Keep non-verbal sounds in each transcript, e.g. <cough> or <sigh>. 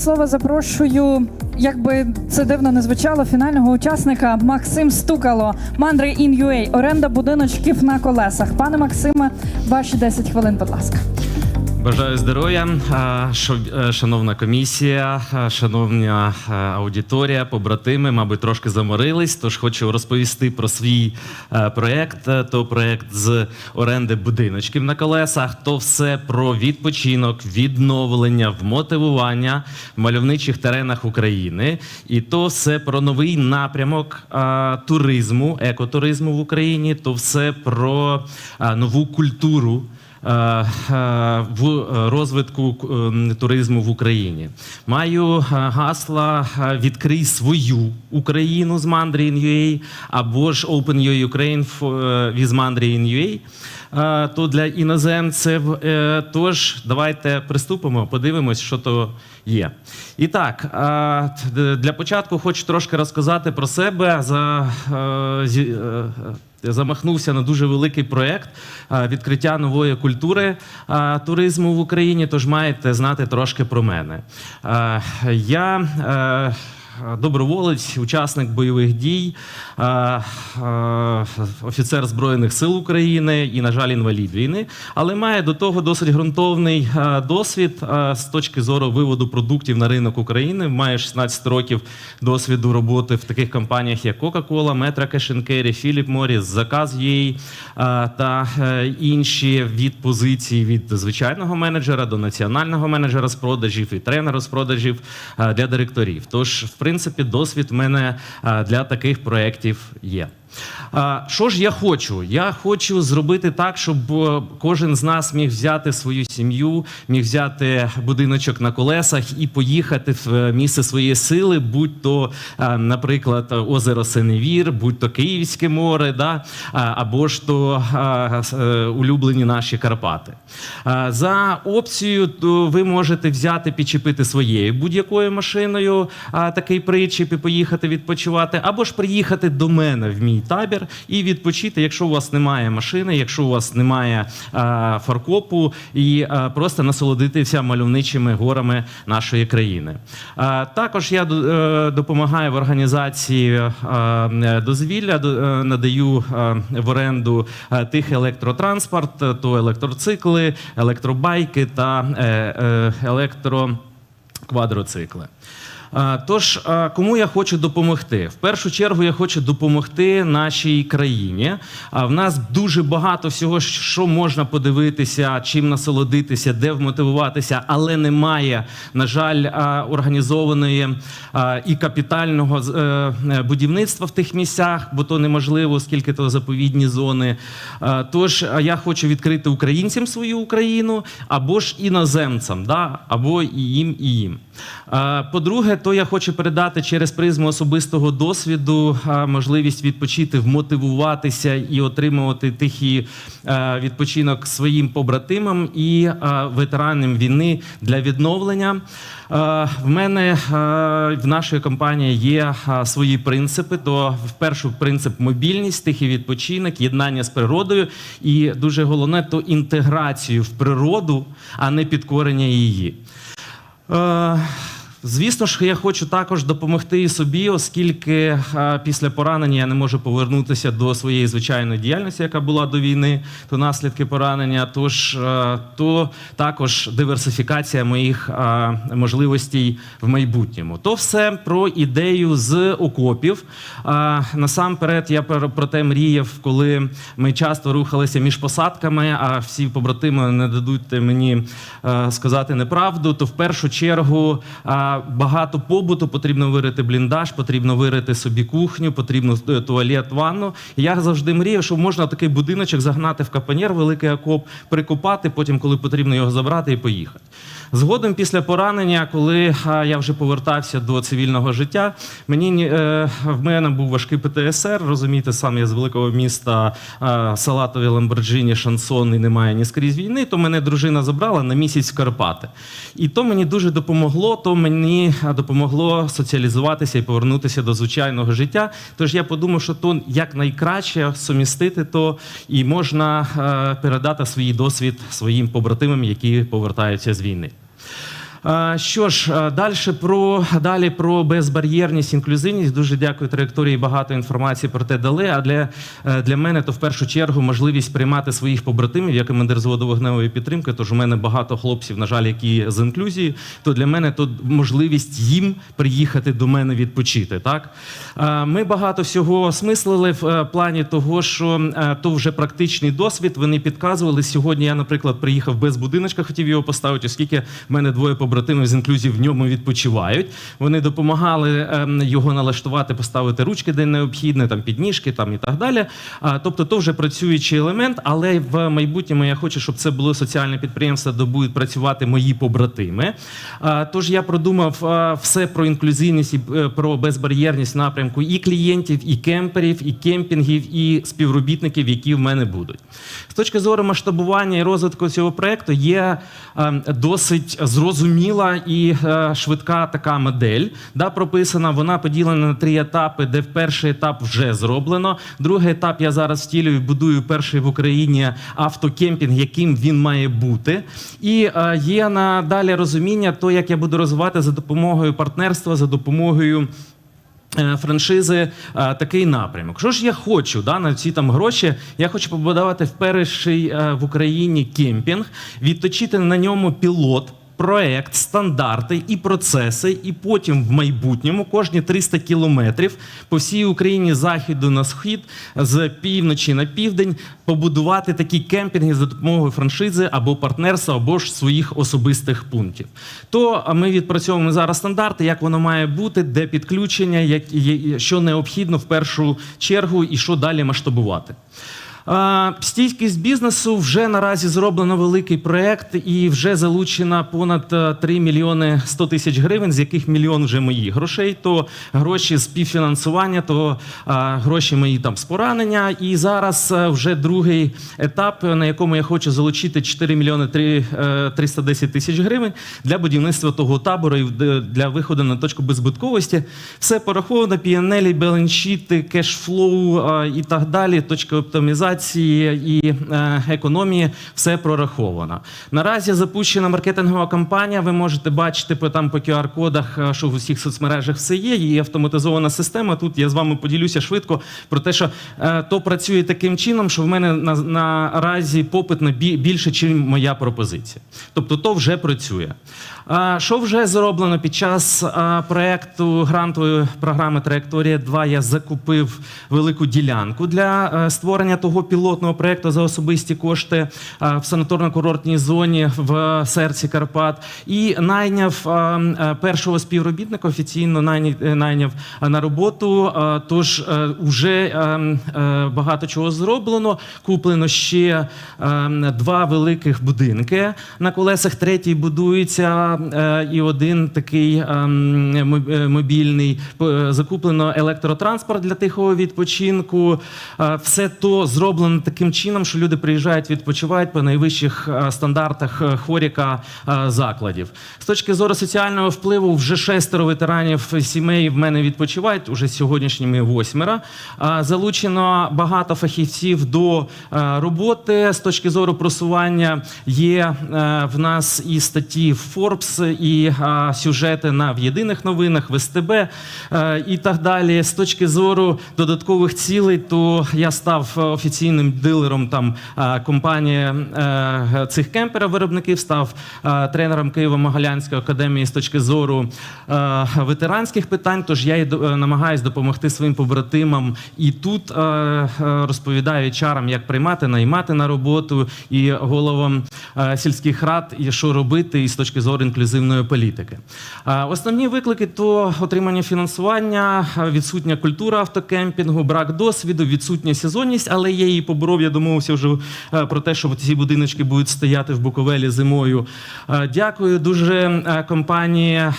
Слово запрошую, як би це дивно не звучало, фінального учасника Максим Стукало, Мандри In.UA, оренда будиночків на колесах. Пане Максиме, ваші 10 хвилин, будь ласка. Бажаю здоров'я, е, шановна комісія, шановна е, аудиторія, побратими, мабуть, трошки заморились. Тож хочу розповісти про свій е, проєкт. То проєкт з оренди будиночків на колесах. То все про відпочинок, відновлення, вмотивування в мальовничих теренах України. І то все про новий напрямок туризму, екотуризму в Україні. То все про нову культуру в е, розвитку е, туризму в Україні. Маю е, гасла е, відкрий свою Україну з Mandarin.ua або ж Open Ukraine е, with Mandarin.ua. То для іноземців. Е, Тож давайте приступимо, подивимось, що то є. І так, для початку хочу трошки розказати про себе. За, е, е, замахнувся на дуже великий проєкт відкриття нової культури туризму в Україні. Тож маєте знати трошки про мене. Я доброволець, учасник бойових дій, е, е, офіцер Збройних сил України і, на жаль, інвалід війни, але має до того досить ґрунтовний е, досвід з точки зору виводу продуктів на ринок України. Має 16 років досвіду роботи в таких компаніях, як Coca-Cola, and Carry, Philip Morris, Заказ UA та інші від позиції від звичайного менеджера до національного менеджера з продажів і тренера з продажів для директорів. Тож, в принципі, досвід в мене е, для таких проєктів є. Що ж я хочу? Я хочу зробити так, щоб е, кожен з нас міг взяти свою сім'ю, міг взяти будиночок на колесах і поїхати в е, місце своєї сили, будь то, е, наприклад, озеро Синевір, будь то Київське море, да? або ж то улюблені наші Карпати. За опцією, то ви можете взяти, підчепити своєю будь-якою машиною такий причіп і поїхати відпочивати, або ж приїхати до мене в мій табір і відпочити, якщо у вас немає машини, якщо у вас немає а, фаркопу, і а, просто насолодитися мальовничими горами нашої країни. А, також я е, допомагаю в організації е, е, дозвілля, до- е, надаю е, в оренду е, тихий електротранспорт, е, то електроцикли, електробайки та е, е, електроквадроцикли. А, Тож, кому я хочу допомогти? В першу чергу я хочу допомогти нашій країні. А в нас дуже багато всього, що можна подивитися, чим насолодитися, де вмотивуватися, але немає, на жаль, організованої і капітального е, е, будівництва в тих місцях, бо то неможливо, оскільки то заповідні зони. Тож я хочу відкрити українцям свою Україну або ж іноземцям, да? або і їм, і їм. А, По-друге, то я хочу передати через призму особистого досвіду можливість відпочити, вмотивуватися і отримувати тихий е, відпочинок своїм побратимам і е, ветеранам війни для відновлення. Е, В мене е, в нашої компанії є е, свої принципи. То в першу принцип мобільність, тихий відпочинок, єднання з природою, і дуже головне то інтеграцію в природу, а не підкорення її. Е, Звісно ж, я хочу також допомогти і собі, оскільки е, після поранення я не можу повернутися до своєї звичайної діяльності, яка була до війни, то наслідки поранення. Тож е, то також диверсифікація моїх е, можливостей в майбутньому. То все про ідею з окопів. Насамперед, я про те мріяв, коли ми часто рухалися між посадками, а всі побратими не дадуть мені сказати неправду. То в першу чергу багато побуту потрібно вирити бліндаж, потрібно вирити собі кухню, потрібно е, туалет, ванну. Я завжди мріяв, що можна такий будиночок загнати в капанєр, великий окоп, прикопати, потім, коли потрібно його забрати і поїхати. Згодом, після поранення, коли я вже повертався до цивільного життя, мені е, в мене був важкий ПТСР. Розумієте, сам я з великого міста Салатові, Ламборджині, Шансон і немає ні скрізь війни. То мене дружина забрала на місяць в Карпати. І то мені дуже допомогло. То мені а, допомогло соціалізуватися і повернутися до звичайного життя. Тож я подумав, що то як найкраще сумістити то і можна е, передати свій досвід своїм побратимам, які повертаються з війни. Що ж, далі про далі про безбар'єрність, інклюзивність. Дуже дякую траєкторії. Багато інформації про те дали. А для, е, для мене то в першу чергу можливість приймати своїх побратимів. Я командир зводу вогневої підтримки. Тож у мене багато хлопців, на жаль, які з інклюзії. То для мене то можливість їм приїхати до мене відпочити. Так ми багато всього осмислили в е, плані того, що е, то вже практичний досвід. Вони підказували сьогодні. Я, наприклад, приїхав без будиночка, хотів його поставити, оскільки в мене двоє побратимів з інклюзії в ньому відпочивають. Вони допомагали ем, його налаштувати, поставити ручки, де необхідне, там підніжки, там і так далі. Тобто, то вже працюючий елемент, але в майбутньому я хочу, щоб це було соціальне підприємство, де будуть працювати мої побратими. Тож я продумав все про інклюзивність і е, про безбар'єрність напрямку і клієнтів, і кемперів, і кемпінгів, і співробітників, які в мене будуть. З точки зору масштабування і розвитку цього проекту є е, досить зрозуміла і е, швидка така модель, да, прописана. Вона поділена на три етапи, де перший етап вже зроблено. Другий етап я зараз втілюю, будую перший в Україні автокемпінг, яким він має бути. І е, є надалі розуміння, то як я буду розвивати за допомогою партнерства, за допомогою. е, Франшизи такий напрямок. Що ж я хочу да, на ці там гроші? Я хочу побудувати в перший в Україні кемпінг, відточити на ньому пілот. Проект, стандарти і процеси, і потім в майбутньому кожні 300 кілометрів по всій Україні з заходу на схід, з півночі на південь побудувати такі кемпінги за допомогою франшизи або партнерства, або ж своїх особистих пунктів. То ми відпрацьовуємо зараз стандарти, як воно має бути, де підключення, як що необхідно в першу чергу, і що далі масштабувати. Стійкість бізнесу вже наразі зроблено великий проект і вже залучено понад е, 3 мільйони 100 тисяч гривень, з яких мільйон вже мої грошей. То гроші з співфінансування, то гроші мої там з поранення. І зараз е, вже другий етап, на якому я хочу залучити 4 мільйони 3, е, 310 тисяч гривень для будівництва того табору і для виходу на точку беззбитковості. Все пораховано, піанелі, балансшіти, кешфлоу і так далі, точка оптимізації і е, економії, все прораховано. Наразі запущена маркетингова кампанія. Ви можете бачити по там по QR-кодах, е, що в усіх соцмережах все є. І автоматизована система. Тут я з вами поділюся швидко про те, що е, то працює таким чином, що в мене на, наразі попит на бі- більше, ніж моя пропозиція. Тобто, то вже працює. Що вже зроблено під час проекту грантової програми Траєкторія 2 я закупив велику ділянку для е, створення того пілотного проекту за особисті кошти в санаторно-курортній зоні в серці Карпат і найняв е, першого співробітника офіційно е, найняв на роботу. Тож вже багато чого зроблено. Куплено ще два великих будинки на колесах. Третій будується, і один такий е, м, мо- е, мобільний. П- Закуплено електротранспорт для тихого відпочинку. Е, Все то зроблено таким чином, що люди приїжджають, відпочивають по найвищих е, стандартах е, хоріка е, закладів. З точки зору соціального впливу, вже шестеро ветеранів сімей в мене відпочивають, уже сьогоднішніми восьмеро. Е, Залучено багато фахівців до е, роботи. З точки зору просування є е, в нас і статті в Forbes, і е, сюжети на в єдиних новинах, в СТБ е, і так далі. З точки зору додаткових цілей, то я став офіційним дилером там е, компанії е, цих кемперів виробників, став е, тренером Києво-Могилянської академії з точки зору е, ветеранських питань. Тож я і намагаюсь допомогти своїм побратимам і тут е, розповідаю чарам, як приймати, наймати на роботу і головам е, сільських рад, і що робити і з точки зору інклюзивної політики. Основні виклики то отримання фінансування, відсутня культура автокемпінгу, брак досвіду, відсутня сезонність, але я її поборов. Я домовився вже про те, що ці будиночки будуть стояти в Буковелі зимою. Дякую дуже компанії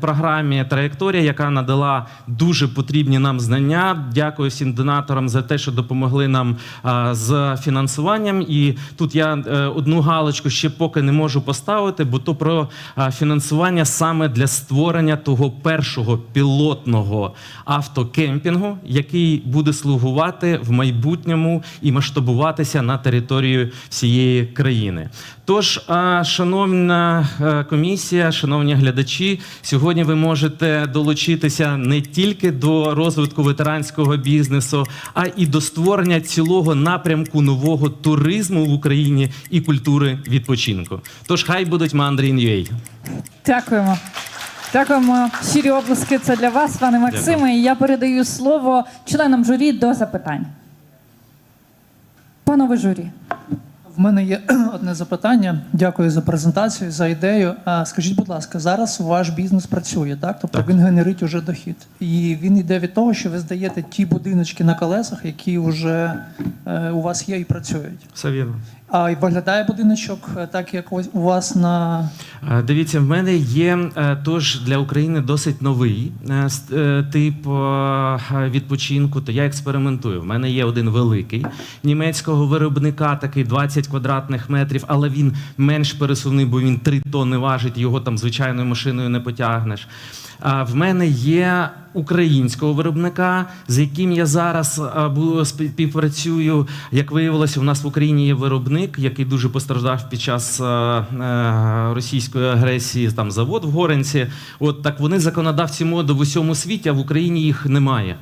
програмі Траєкторія, яка надала дуже потрібні нам знання. Дякую всім донаторам за те, що допомогли нам з фінансуванням. І тут я е, одну галочку ще поки не можу поставити, бо то про фінансування саме для створення того першого пілотного автокемпінгу, який буде слугувати в майбутньому і масштабуватися на територію всієї країни. Тож, шановна е, комісія, шановні глядачі, сьогодні ви можете долучитися не тільки до розвитку ветеранського бізнесу, а і до створення цілого напрямку нового туризму в Україні і культури відпочинку. Тож хай будуть мандри UA. Дякуємо. Дякуємо. Щирі обласки це для вас, пане Максиме. І я передаю слово членам журі до запитань. Панове журі. В мене є <clears throat> одне запитання. Дякую за презентацію, за ідею. А скажіть, будь ласка, зараз ваш бізнес працює, так? Тобто Так. він генерить уже дохід. І він йде від того, що ви здаєте ті будиночки на колесах, які вже е, у вас є і працюють. Все вірно. А й виглядає будиночок е, так, як ось у вас на Е, Дивіться, в мене є е, тож для України досить новий тип відпочинку. То я експериментую. В мене є один великий німецького виробника, такий 20 квадратних метрів, але він менш пересувний, бо він 3 тонни важить. Його там звичайною машиною не потягнеш. В мене є українського виробника, з яким я зараз співпрацюю. Як виявилося, у нас в Україні є виробник, який дуже постраждав під час е, російської агресії. Там завод в Горенці. От так вони законодавці моди в усьому світі, а в Україні їх немає.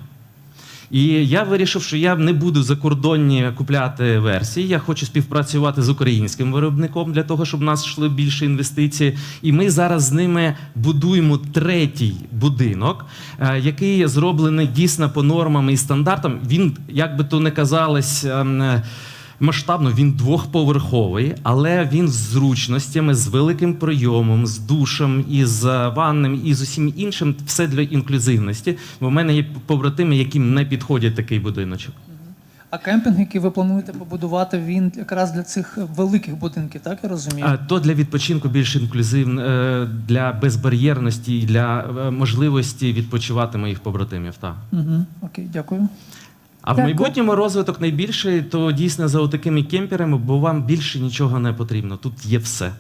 І я вирішив, що я не буду закордонні купляти версії. Я хочу співпрацювати з українським виробником для того, щоб в нас йшли більше інвестиції. І ми зараз з ними будуємо третій будинок, е, який зроблений дійсно по нормам і стандартам. Він, як би то не казалось. Масштабно він двохповерховий, але він з зручностями, з великим прийомом, з душем, і з е, ванним, і з усім іншим. Все для інклюзивності. Бо в мене є побратими, яким не підходить такий будиночок. а кемпінг, який ви плануєте побудувати, він якраз для цих великих будинків, так я розумію? А то для відпочинку більш інклюзивно, е, для безбар'єрності і для е, можливості відпочивати моїх побратимів. Так. Угу. Окей, дякую. А в майбутньому розвиток найбільший, то дійсно за такими кемперами, бо вам більше нічого не потрібно. Тут є все.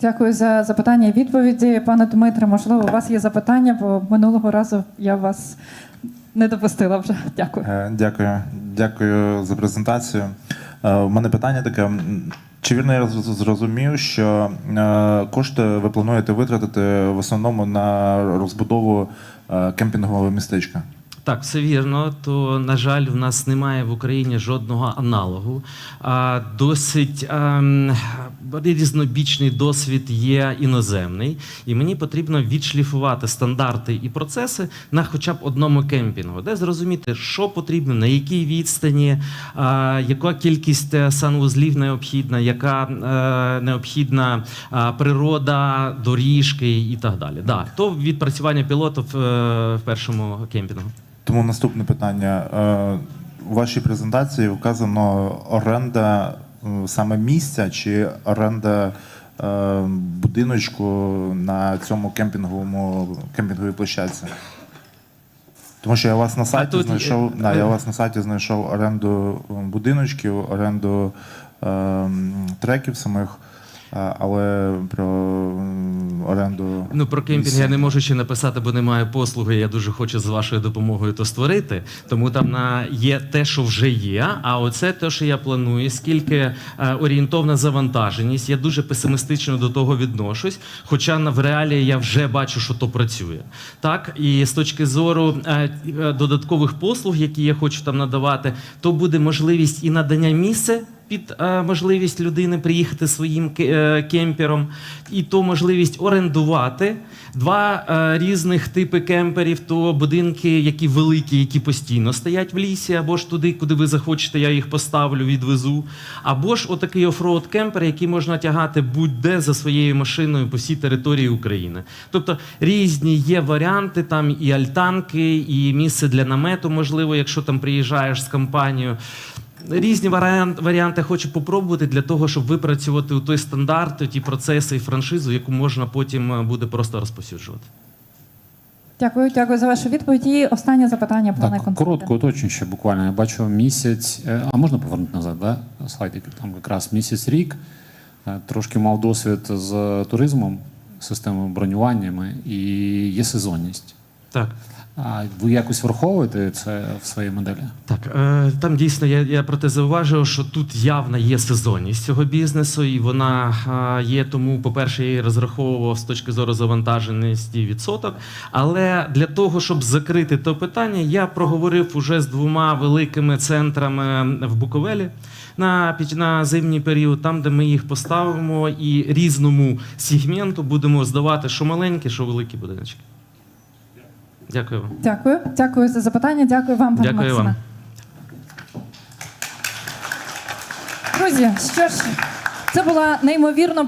Дякую за запитання і відповіді. Пане Дмитре, можливо, у вас є запитання, бо минулого разу я вас не допустила вже. Дякую. Е, Дякую. Дякую за презентацію. Е, У мене питання таке. Чи вірно я зрозумів, що е, кошти ви плануєте витратити в основному на розбудову е, кемпінгового містечка? Так, все вірно. То на жаль, в нас немає в Україні жодного аналогу. А досить ем, різнобічний досвід є іноземний, і мені потрібно відшліфувати стандарти і процеси на хоча б одному кемпінгу, де зрозуміти, що потрібно, на якій відстані, а, яка кількість е, санвузлів необхідна, яка е, необхідна а, природа, доріжки і так далі. Да, то відпрацювання пілотів е, в першому кемпінгу. Тому наступне питання. Е, У вашій презентації вказано оренда е, саме місця чи оренда е, будиночку на цьому кемпінговому кемпінговій площадці? Тому що я у вас на сайті тут знайшов, да, я у вас на сайті знайшов оренду будиночків, оренду е, треків самих, але про оренду. Ну про кемпінг я не можу ще написати, бо немає послуги. Я дуже хочу з вашою допомогою то створити. Тому там на є те, що вже є. А оце те, що я планую, скільки е, орієнтовна завантаженість. Я дуже песимістично до того відношусь. Хоча в реалії я вже бачу, що то працює. Так і з точки зору е, е, додаткових послуг, які я хочу там надавати, то буде можливість і надання місця під е, можливість людини приїхати своїм е, кемпером, і то можливість орендувати два е, різних типи кемперів, то будинки, які великі, які постійно стоять в лісі, або ж туди, куди ви захочете, я їх поставлю, відвезу. Або ж отакий офроуд кемпер, який можна тягати будь-де за своєю машиною по всій території України. Тобто різні є варіанти, там і альтанки, і місце для намету, можливо, якщо там приїжджаєш з компанією. Різні варіанти хочу попробувати для того, щоб випрацювати у той стандарт, ті процеси і франшизу, яку можна потім е, буде просто розповсюджувати. Дякую, дякую за вашу відповідь. І останнє запитання, пане Так, Константине. коротко уточню ще буквально. Я бачу місяць, е, а можна повернути назад, да? слайдик? Там якраз місяць-рік. Е, Трошки мав досвід з туризмом, системою бронюваннями і є сезонність. Так. А ви якось враховуєте це в своїй моделі? Так, е, там дійсно я, я про те зауважив, що тут явна є сезонність цього бізнесу, і вона е, є. Тому, по-перше, я її розраховував з точки зору завантаженості відсоток. Але для того, щоб закрити то питання, я проговорив уже з двома великими центрами в Буковелі. На, на зимній період, там, де ми їх поставимо, і різному сегменту будемо здавати що маленькі, що великі будиночки. Дякую вам. Дякую. Дякую за запитання. Дякую вам, пане Дякую Максиме. вам. Друзі, що ж, це була неймовірно